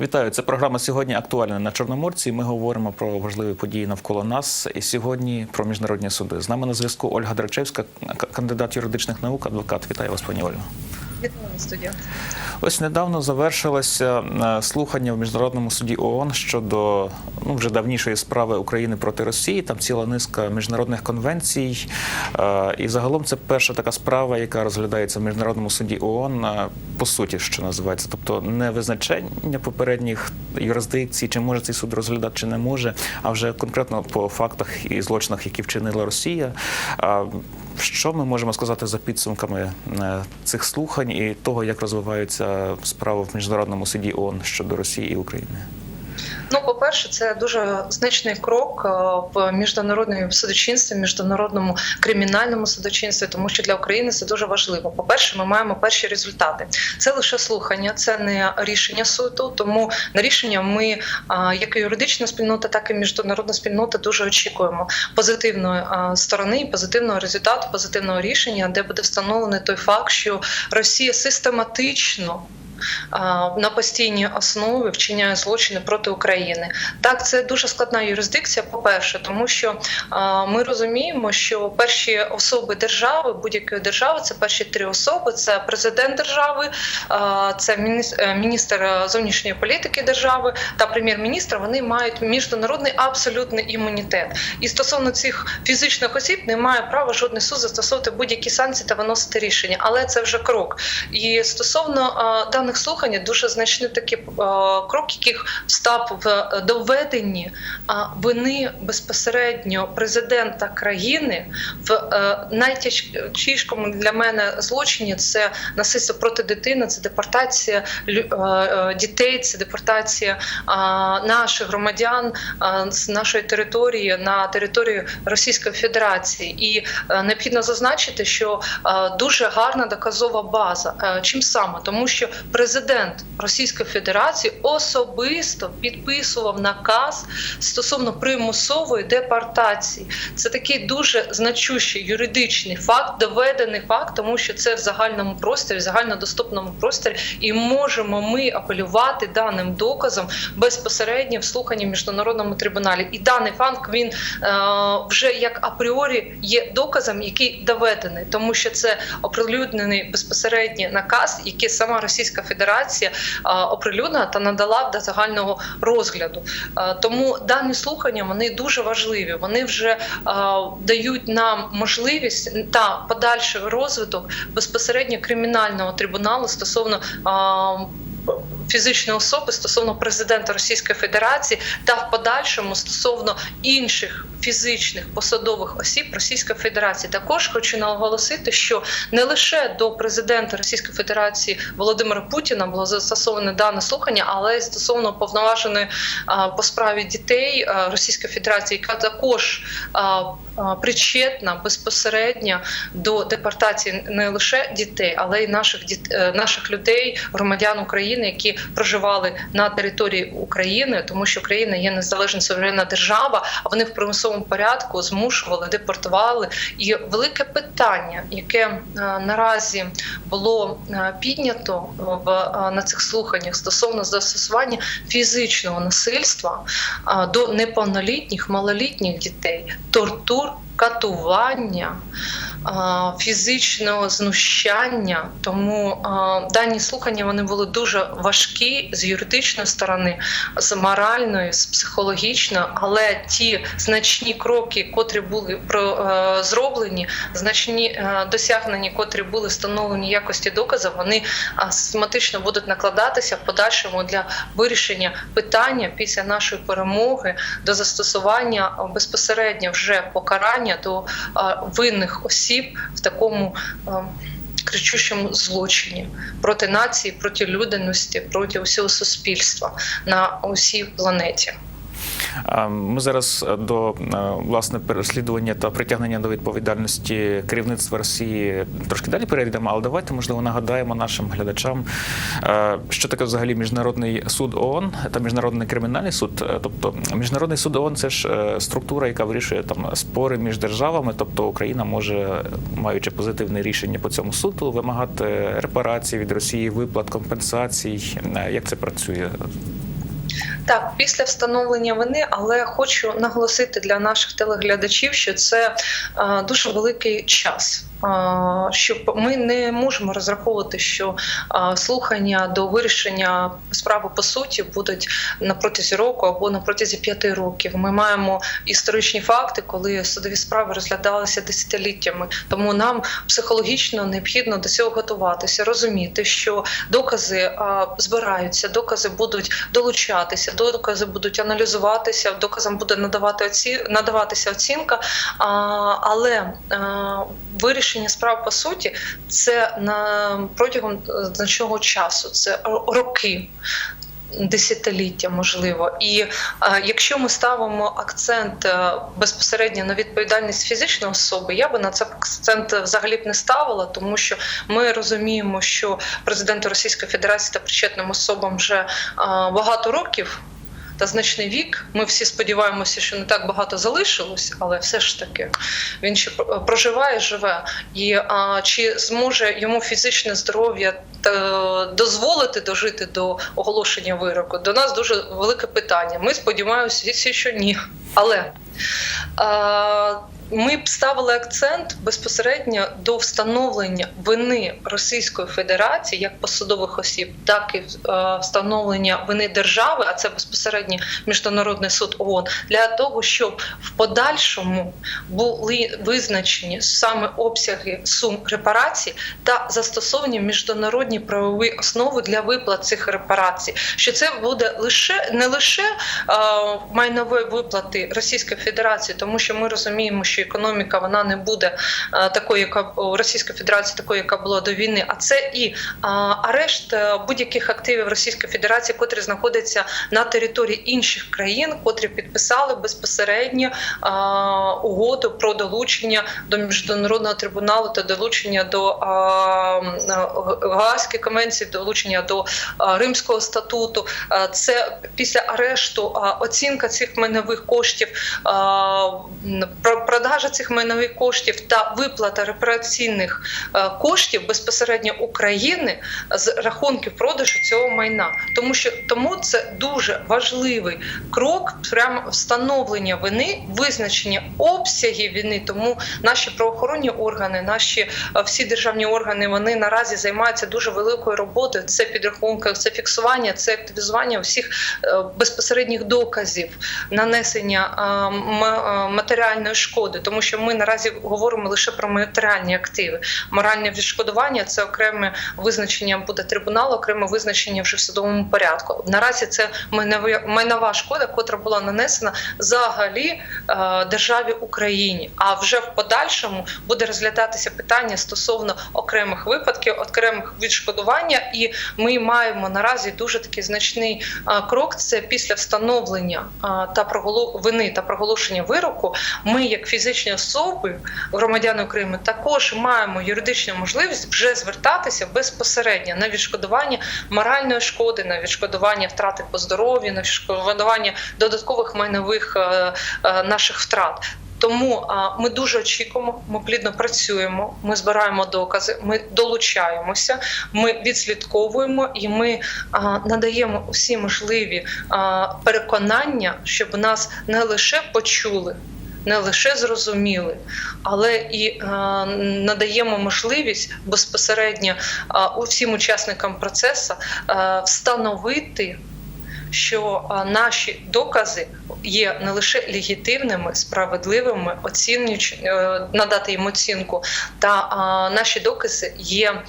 Вітаю, це програма сьогодні актуальна на Чорноморці. Ми говоримо про важливі події навколо нас. І сьогодні про міжнародні суди. З нами на зв'язку Ольга Драчевська, кандидат юридичних наук, адвокат. Вітаю вас, пані Ольго. Вітаю студія. Ось недавно завершилося е, слухання в міжнародному суді ООН щодо ну вже давнішої справи України проти Росії. Там ціла низка міжнародних конвенцій. Е, І загалом це перша така справа, яка розглядається в міжнародному суді ООН е, по суті, що називається, тобто не визначення попередніх юрисдикцій, чи може цей суд розглядати, чи не може, а вже конкретно по фактах і злочинах, які вчинила Росія. Що ми можемо сказати за підсумками е, цих слухань і того, як розвиваються справи в міжнародному суді ООН щодо Росії і України? Ну, по-перше, це дуже значний крок е, в міжнародному судочинстві, міжнародному кримінальному судочинстві, тому що для України це дуже важливо. По-перше, ми маємо перші результати. Це лише слухання, це не рішення суду. Тому на рішення ми, е, як і юридична спільнота, так і міжнародна спільнота, дуже очікуємо позитивної е, сторони, позитивного результату, позитивного рішення, де буде встановлений той факт, що Росія систематично на постійній основі вчиняє злочини проти України. Так, це дуже складна юрисдикція. По перше, тому що ми розуміємо, що перші особи держави, будь-якої держави, це перші три особи: це президент держави, це е, міністр е, зовнішньої політики держави та прем'єр-міністр. Вони мають міжнародний абсолютний імунітет. І стосовно цих фізичних осіб немає права жодний суд застосовувати будь-які санкції та виносити рішення. Але це вже крок. І стосовно а, даних слухань, дуже значний такий а, крок, який став в е, доведенні вини безпосередньо президента країни в е, найтяжчішому для мене злочині це насильство проти дитини, це депортація е, е, дітей, це депортація наших громадян з нашої території на територію Російської Федерації. І е, необхідно зазначити, що е, дуже гарна доказова база. Е, Чим саме тому, що президент Російської Федерації особисто підписував наказ стосовно примусової депортації. Це такий дуже значущий юридичний факт, доведений факт, тому що це в загальному просторі, в загальнодоступному просторі, і можемо ми апелювати даним доказом безпосередньо в слуханні в міжнародному трибуналі. І даний факт він е, вже як апріорі є доказом, який доведений, тому що це оприлюднений безпосередньо наказ, який сама Російська е, оприлюднила та надала до загального розгляду. Е, Тому дані слухання вони дуже важливі. Вони вже е, дають нам можливість та подальший розвиток безпосередньо кримінального трибуналу стосовно. Фізичної особи стосовно президента Російської Федерації та в подальшому стосовно інших фізичних посадових осіб Російської Федерації. Також хочу наголосити, що не лише до президента Російської Федерації Володимира Путіна було застосоване дане слухання, але й стосовно повноваженої по справі дітей Російської Федерації, яка також причетна безпосередньо до депортації не лише дітей, але й наших діт... е, наших людей, громадян України, які проживали на території України, тому що Україна є незалежна суверенна держава, а вони в примусовому порядку змушували, депортували. І велике питання, яке е, наразі було е, піднято в е, на цих слуханнях стосовно застосування фізичного насильства до неповнолітніх малолітніх дітей, тортур, 어? Катування. Фізичного знущання, тому дані слухання вони були дуже важкі з юридичної сторони, з моральної, з психологічної, але ті значні кроки, котрі були е, зроблені, значні е, досягнення, котрі були встановлені якості доказів, вони систематично будуть накладатися в подальшому для вирішення питання після нашої перемоги до застосування безпосередньо вже покарання до винних осіб в такому. Кричущому злочині проти нації, проти людяності, проти усього суспільства на усій планеті. Ми зараз е, до е, власне переслідування та притягнення до відповідальності керівництва Росії трошки далі перейдемо, але давайте можливо нагадаємо нашим глядачам, е, що таке взагалі міжнародний суд ООН та міжнародний кримінальний суд. Тобто міжнародний суд ООН – це ж структура, яка вирішує там спори між державами. Тобто Україна може, маючи позитивне рішення по цьому суду, вимагати репарації від Росії, виплат, компенсацій. Як це працює? Так, після встановлення вини, але хочу наголосити для наших телеглядачів, що це е, дуже великий час. Щоб ми не можемо розраховувати, що слухання до вирішення справи по суті будуть на протязі року або на протязі п'яти років. Ми маємо історичні факти, коли судові справи розглядалися десятиліттями. Тому нам психологічно необхідно до цього готуватися, розуміти, що докази збираються, докази будуть долучатися, докази будуть аналізуватися, доказам буде надавати оці... надаватися оцінка. Але е, вирішення справ по суті це на протягом е, значного часу, це роки. Десятиліття можливо, і е, якщо ми ставимо акцент е, безпосередньо на відповідальність фізичної особи, я би на це акцент взагалі б не ставила, тому що ми розуміємо, що президенту Російської Федерації та причетним особам вже е, багато років. Та значний вік. Ми всі сподіваємося, що не так багато залишилось, але все ж таки він ще проживає, живе. І а, чи зможе йому фізичне здоров'я та дозволити дожити до оголошення вироку? До нас дуже велике питання. Ми сподіваємося, що ні. Але а, ми б ставили акцент безпосередньо до встановлення вини Російської Федерації як посадових осіб, так і е, встановлення вини держави, а це безпосередньо міжнародний суд ООН, для того, щоб в подальшому були визначені саме обсяги сум репарацій та застосовані міжнародні правові основи для виплат цих репарацій. Що це буде лише не лише е, майнові виплати Російської Федерації, тому що ми розуміємо, що економіка вона не буде е, такою, яка у Російської Федерації, такою, яка була до війни. А це і е, арешт е, будь-яких активів Російської Федерації, котрі знаходяться на території інших країн, котрі підписали безпосередньо угоду про долучення до міжнародного трибуналу та долучення до Гаазької конвенції, долучення до Римського статуту. Це після арешту оцінка цих майнових коштів, е, про- продажа цих майнових коштів та виплата репараційних е, коштів безпосередньо України з рахунків продажу цього майна, тому що тому це дуже важливий крок, прямо встановлення вини, визначення обсягів вини. Тому наші правоохоронні органи, наші е, всі державні органи, вони наразі займаються дуже великою роботою. Це підрахунка, це фіксування, це активізування всіх е, безпосередніх доказів нанесення матеріальної шкоди, тому що ми наразі говоримо лише про матеріальні активи. Моральне відшкодування це окреме визначення буде трибуналу, окреме визначення вже в судовому порядку. Наразі це майнова шкода, котра була нанесена взагалі е, державі Україні. А вже в подальшому буде розглядатися питання стосовно окремих випадків, окремих відшкодування, і ми маємо наразі дуже такий значний е, крок. Це після встановлення е, та вини та проголошення вироку. Ми, як фізичні особи, громадяни України, також маємо юридичну можливість вже звертатися безпосередньо на відшкодування моральної шкоди, на відшкодування втрати по здоров'ю, на відшкодування додаткових майнових е, е, наших втрат. Тому ми дуже очікуємо, ми плідно працюємо, ми збираємо докази, ми долучаємося, ми відслідковуємо і ми надаємо усі можливі переконання, щоб нас не лише почули. Не лише зрозуміли, але і е, надаємо можливість безпосередньо е, усім учасникам процесу е, встановити що наші докази є не лише легітимними, справедливими, оцінюючи надати їм оцінку, та наші докази є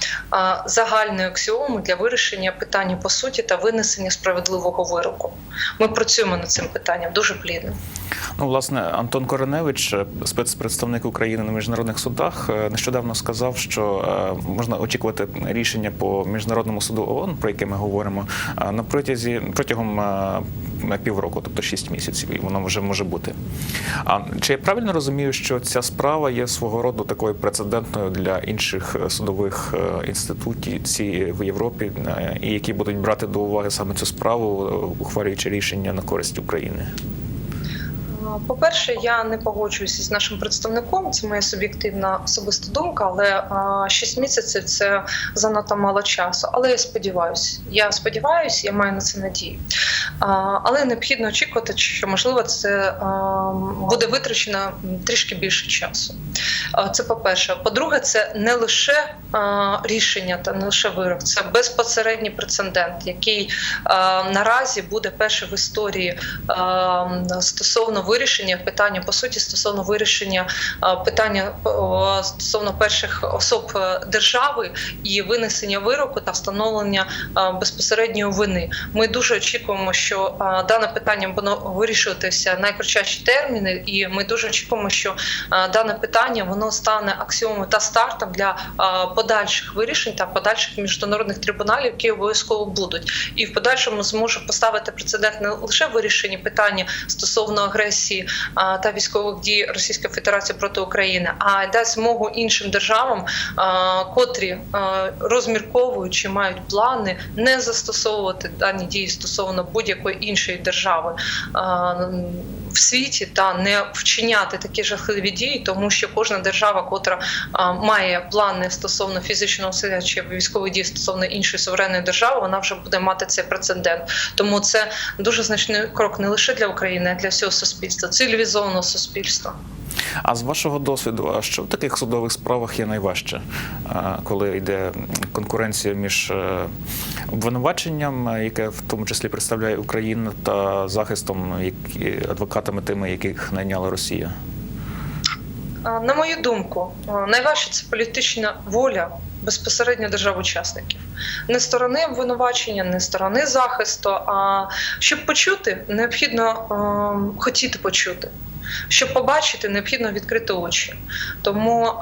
загальною аксіомою для вирішення питання по суті та винесення справедливого вироку. Ми працюємо над цим питанням дуже плідно. Ну, власне, Антон Кореневич, е, спецпредставник України на міжнародних судах, е, нещодавно сказав, що е, можна очікувати рішення по міжнародному суду ООН, про яке ми говоримо, на протязі протягом півроку, тобто 6 місяців, і воно вже може бути. А чи я правильно розумію, що ця справа є свого роду такою прецедентною для інших судових інституцій в Європі, і які будуть брати до уваги саме цю справу, ухвалюючи рішення на користь України? По-перше, я не погоджуюся з нашим представником. Це моя суб'єктивна особиста думка, але 6 місяців це занадто мало часу. Але я сподіваюся, я сподіваюся, я маю на це надію. Але необхідно очікувати, що можливо це буде витрачено трішки більше часу. Це по-перше. По-друге, це не лише рішення та не лише вирок, це безпосередній прецедент, який наразі буде перший в історії стосовно вирішення питання, по суті, стосовно вирішення питання о, стосовно перших особ е, держави і винесення вироку та встановлення безпосередньої вини. Ми дуже очікуємо, що дане питання буде вирішуватися в терміни, і ми дуже очікуємо, що дане питання воно стане аксіомою та стартом для подальших вирішень та подальших міжнародних трибуналів, які обов'язково будуть, і в подальшому зможе поставити прецедент не лише в вирішенні питання стосовно агресії а, та військових дій Російської Федерації проти України, а дасть змогу іншим державам, котрі розмірковуючи мають плани не застосовувати дані дії стосовно будь-якої іншої держави в світі та не вчиняти такі жахливі дії, тому що кожна держава, котра має плани стосовно фізичного сили чи військових дій стосовно іншої суверенної держави, вона вже буде мати цей прецедент. Тому це дуже значний крок не лише для України, а для всього суспільства, цивілізованого суспільства. А з вашого досвіду, а що в таких судових справах є найважче, коли йде конкуренція між е, обвинуваченням, е, яке в тому числі представляє Україна, та захистом адвокатами тими, яких найняла Росія? На мою думку, найважче це політична воля безпосередньо держав-учасників, не сторони обвинувачення, не сторони захисту. А щоб почути, необхідно а, хотіти почути. Щоб побачити, необхідно відкрити очі. Тому е,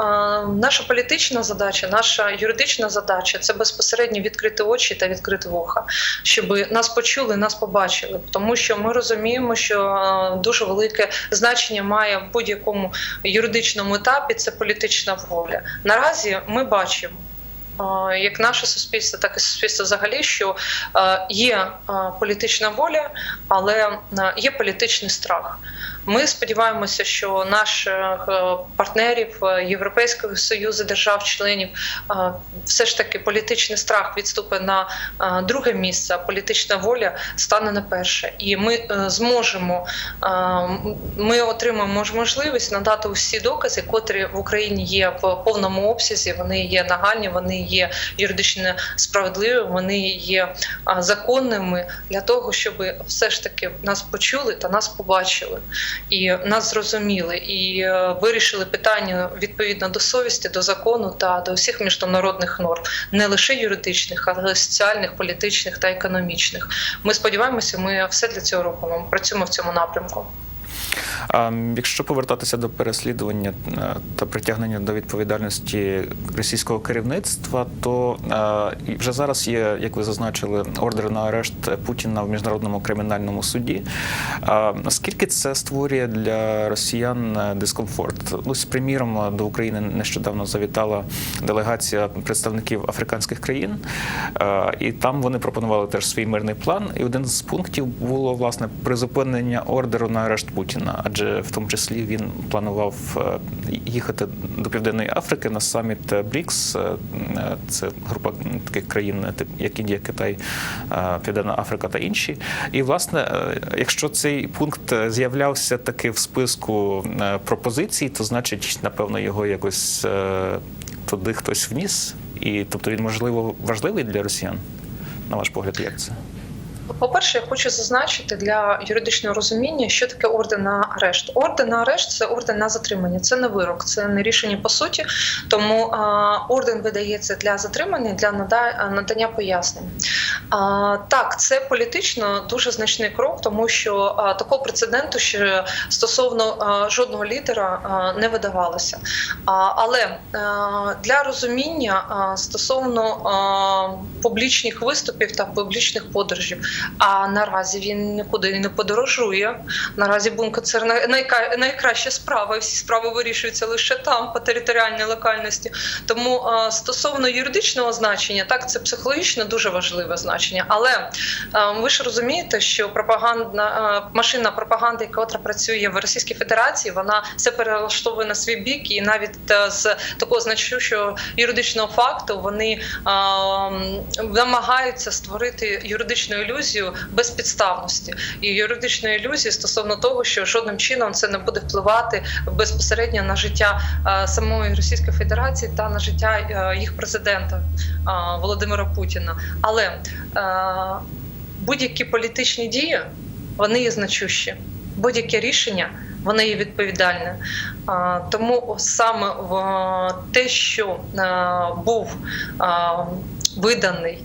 наша політична задача, наша юридична задача це безпосередньо відкрити очі та відкрити вуха, щоб нас почули, нас побачили. Тому що ми розуміємо, що е, дуже велике значення має в будь-якому юридичному етапі це політична воля. Наразі ми бачимо. е, Як наше суспільство, так і суспільство взагалі, що е, є е, політична воля, але є політичний страх. Ми сподіваємося, що наших е, партнерів е, Європейського союзу, держав-членів, е, все ж таки політичний страх відступить на друге місце, а політична воля стане на перше. І ми зможемо, ми отримаємо можливість надати усі докази, котрі в Україні є в повному обсязі. Вони є нагальні, вони є юридично справедливі, вони є законними для того, щоб все ж таки нас почули та нас побачили і нас зрозуміли, і е, вирішили питання відповідно до совісті, до закону та до всіх міжнародних норм, не лише юридичних, але й соціальних, політичних та економічних. Ми сподіваємося, ми все для цього робимо. Працюємо в цьому напрямку. Якщо повертатися до переслідування е, та притягнення до відповідальності російського керівництва, то е, вже зараз є, як ви зазначили, ордер на арешт Путіна в міжнародному кримінальному суді. Наскільки це створює для росіян е, дискомфорт? Ну, з приміром до України нещодавно завітала делегація представників африканських країн, і там вони пропонували теж свій мирний план. І один з пунктів було власне призупинення ордеру на арешт Путіна, адже в тому числі він планував е, їхати до Південної Африки на саміт БРІКС. Е, Це група таких країн, як Індія, Китай, е, Південна Африка та інші. І власне, якщо цей пункт з'являвся таки в списку пропозицій, то значить, напевно, його якось туди хтось вніс. І тобто він можливо важливий для росіян. На ваш погляд, як це? По-перше, я хочу зазначити для юридичного розуміння, що таке орден на арешт. Орден на арешт це орден на затримання, це не вирок, це не рішення по суті. Тому орден видається для затримання, для надання пояснень. Так, це політично дуже значний крок, тому що такого прецеденту ще стосовно жодного лідера не видавалося. Але для розуміння стосовно публічних виступів та публічних подорожів. А наразі він нікуди не подорожує. Наразі най- найка- найкраща справа. Всі справи вирішуються лише там, по територіальній локальності. Тому стосовно юридичного значення, так це психологічно дуже важливе значення. Значення. Але е, ви ж розумієте, що пропагандна е, машина пропаганди, яка працює в Російській Федерації, вона все перелаштовує на свій бік, і навіть е, з такого значущого юридичного факту вони намагаються створити юридичну ілюзію безпідставності і юридичну ілюзію стосовно того, що жодним чином це не буде впливати безпосередньо на життя самої Російської Федерації та на життя їх президента Володимира Путіна. Але будь-які політичні дії вони є значущі. Будь-яке рішення воно є відповідальне. Тому саме в те, що був виданий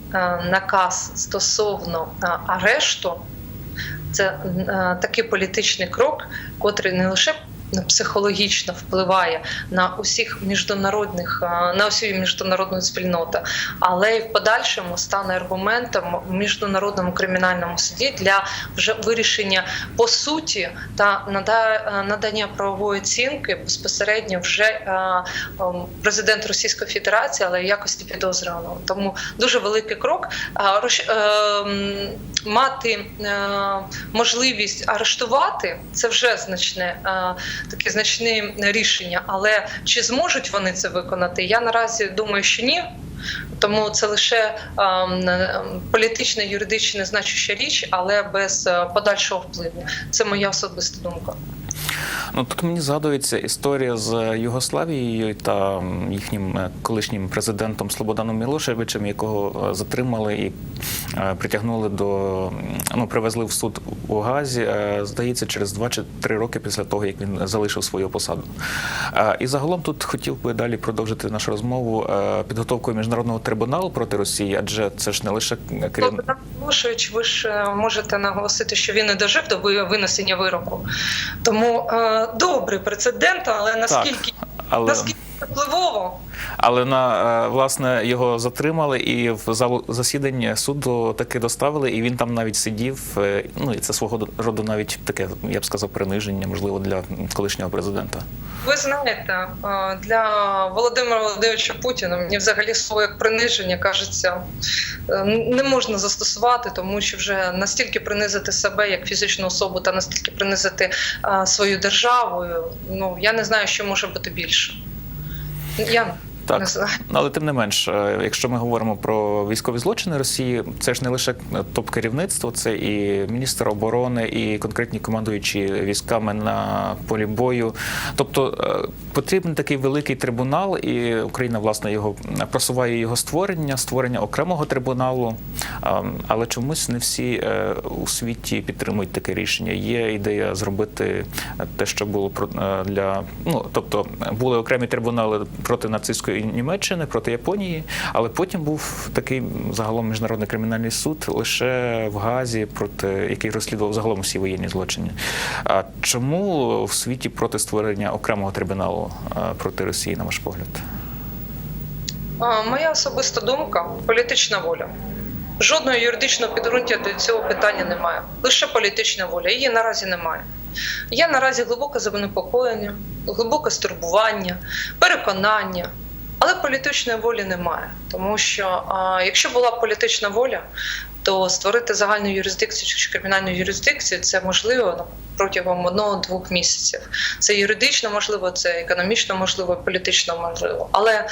наказ стосовно арешту, це такий політичний крок, котрий не лише психологічно впливає на усіх міжнародних е, на усю міжнародну спільноту, але й в подальшому стане аргументом в міжнародному кримінальному суді для вже вирішення по суті та е, надання правової оцінки безпосередньо вже е, ем, президент Російської Федерації, але якості підозрюваного. Тому дуже великий крок. Мати е, можливість арештувати це вже значне е, таке значне рішення. Але чи зможуть вони це виконати? Я наразі думаю, що ні. Тому це лише ем, ем, політична, юридична значуща річ, але без е, подальшого впливу. Це моя особиста думка. Ну тут мені згадується історія з Югославією та їхнім е, колишнім президентом Слободаном Мілошевичем, якого е, затримали і е, притягнули до ну привезли в суд у Газі. Здається, через два чи три роки після того, як він залишив свою посаду. І загалом тут хотів би далі продовжити нашу розмову підготовкою міжнародного трибуналу проти Росії, адже це ж не лише керівник. Богдан Милошевич, ви ж можете наголосити, що він не дожив до винесення вироку. Тому добрий прецедент, але наскільки, але наскільки впливово Але на е, власне його затримали і в залу засідання суду таки доставили, і він там навіть сидів. е, Ну і це свого роду навіть таке, я б сказав, приниження, можливо, для колишнього президента. Ви знаєте, е, для Володимира Володимировича Путіна мені взагалі як приниження кажеться не можна застосувати, тому що вже настільки принизити себе як фізичну особу та настільки принизити свою державу. Ну я не знаю, що може бути більше. Я Так. Але тим не менш, е, якщо ми говоримо про військові злочини Росії, це ж не лише топ-керівництво, це і міністр оборони, і конкретні командуючі військами на полі бою. Тобто е, потрібен такий великий трибунал, і Україна власне його просуває його створення, створення окремого трибуналу. Але чомусь не всі е, у світі підтримують таке рішення. Є ідея зробити те, що було е, для ну тобто були окремі трибунали проти нацистської Німеччини, проти Японії, але потім був такий загалом міжнародний кримінальний суд лише в Газі, проти який розслідував загалом всі воєнні злочини. А чому в світі проти створення окремого трибуналу е, проти Росії, на ваш погляд? Моя особиста думка політична воля. Жодного юридичного підґрунтя до цього питання немає. Лише політична воля. Її наразі немає. Є наразі глибоке занепокоєння, глибоке стурбування, переконання, але політичної волі немає. Тому що а, якщо була політична воля, то створити загальну юрисдикцію чи кримінальну юрисдикцію це можливо ну, протягом одного-двох місяців. Це юридично можливо, це економічно можливо, політично можливо. Але е,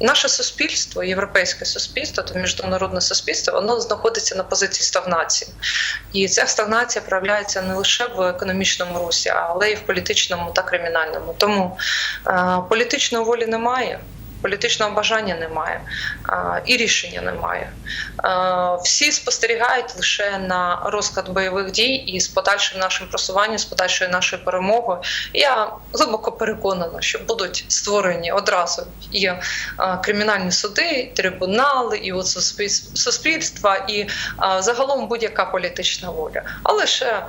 наше суспільство, європейське суспільство та міжнародне суспільство, воно знаходиться на позиції стагнації. І ця стагнація проявляється не лише в економічному русі, але й в політичному та кримінальному. Тому е, політичної волі немає. Політичного бажання немає і рішення немає. Всі спостерігають лише на розклад бойових дій і з подальшим нашим просуванням, з подальшою нашою перемогою. Я глибоко переконана, що будуть створені одразу і кримінальні суди, трибунали, і от суспільства, і загалом будь-яка політична воля. А лише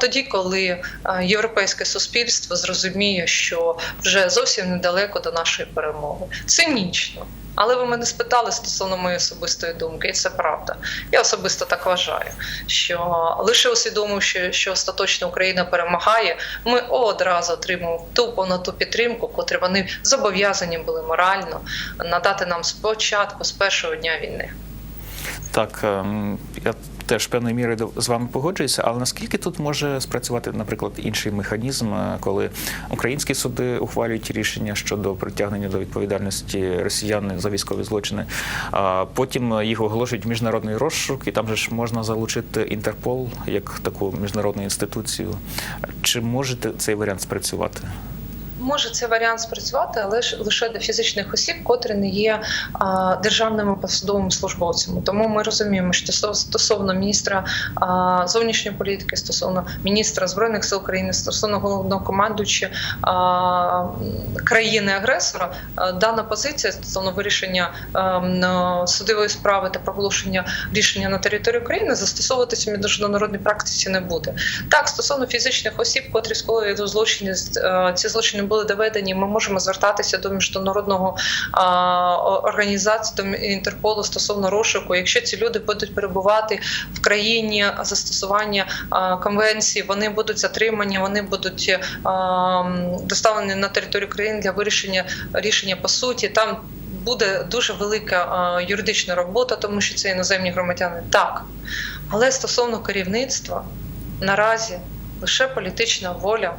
тоді, коли європейське суспільство зрозуміє, що вже зовсім недалеко до нашої перемоги. Цинічно. Але ви мене спитали стосовно моєї особистої думки, і це правда. Я особисто так вважаю, що лише усвідомивши, що остаточно Україна перемагає, ми одразу отримуємо ту повноту підтримку, котру вони зобов'язані були морально надати нам спочатку, з першого дня війни. Так. Так, ем, я теж певною мірою до- з вами погоджуюся, але наскільки тут може спрацювати, наприклад, інший механізм, е, коли українські суди ухвалюють рішення щодо притягнення до відповідальності росіян за військові злочини, а потім їх оголошують в міжнародний розшук, і там же ж можна залучити Інтерпол як таку міжнародну інституцію. Чи може цей варіант спрацювати? Може цей варіант спрацювати, але ж лише до фізичних осіб, котрі не є а, державними посадовими службовцями. Тому ми розуміємо, що стосов- стосовно міністра а, зовнішньої політики, стосовно міністра збройних сил України, стосовно головного командуюча країни-агресора, дана позиція стосовно вирішення ем, на судової справи та проголошення рішення на території України застосовуватися міжнародній практиці не буде. Так, стосовно фізичних осіб, котрі скоюють злочини, е, ці злочини були доведені. Ми можемо звертатися до міжнародного а, організації до Інтерполу стосовно розшуку. Якщо ці люди будуть перебувати в країні застосування а, конвенції, вони будуть затримані, вони будуть а, доставлені на територію країни для вирішення рішення по суті. Там буде дуже велика а, юридична робота, тому що це іноземні громадяни. Так, але стосовно керівництва наразі лише політична воля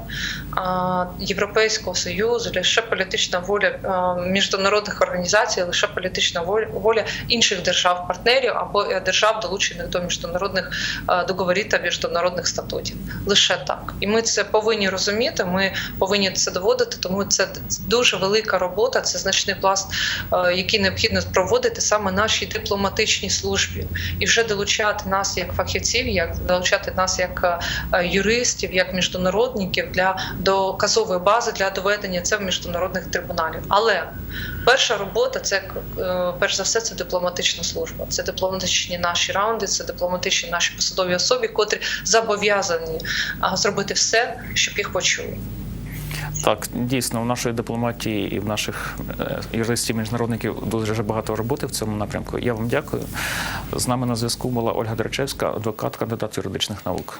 Європейського союзу, лише політична воля міжнародних організацій, лише політична воля, інших держав-партнерів або е, держав, долучених до міжнародних договорів та міжнародних статутів. Лише так, і ми це повинні розуміти. Ми повинні це доводити, тому це дуже велика робота. Це значний пласт, е, який необхідно проводити саме нашій дипломатичній службі, і вже долучати нас як фахівців, як долучати нас як е, юристів, як міжнародників для доказової бази для доведення це в міжнародних трибуналів. Але перша робота це е, перш за все це дипломатична служба. Це дипломатичні наші раунди, це дипломатичні наші посадові особи, котрі зобов'язані зробити все, щоб їх почули. Так, дійсно, в нашої дипломатії і в наших е, юристів міжнародників дуже багато роботи в цьому напрямку. Я вам дякую. З нами на зв'язку була Ольга Деречевська, адвокат, кандидат юридичних наук.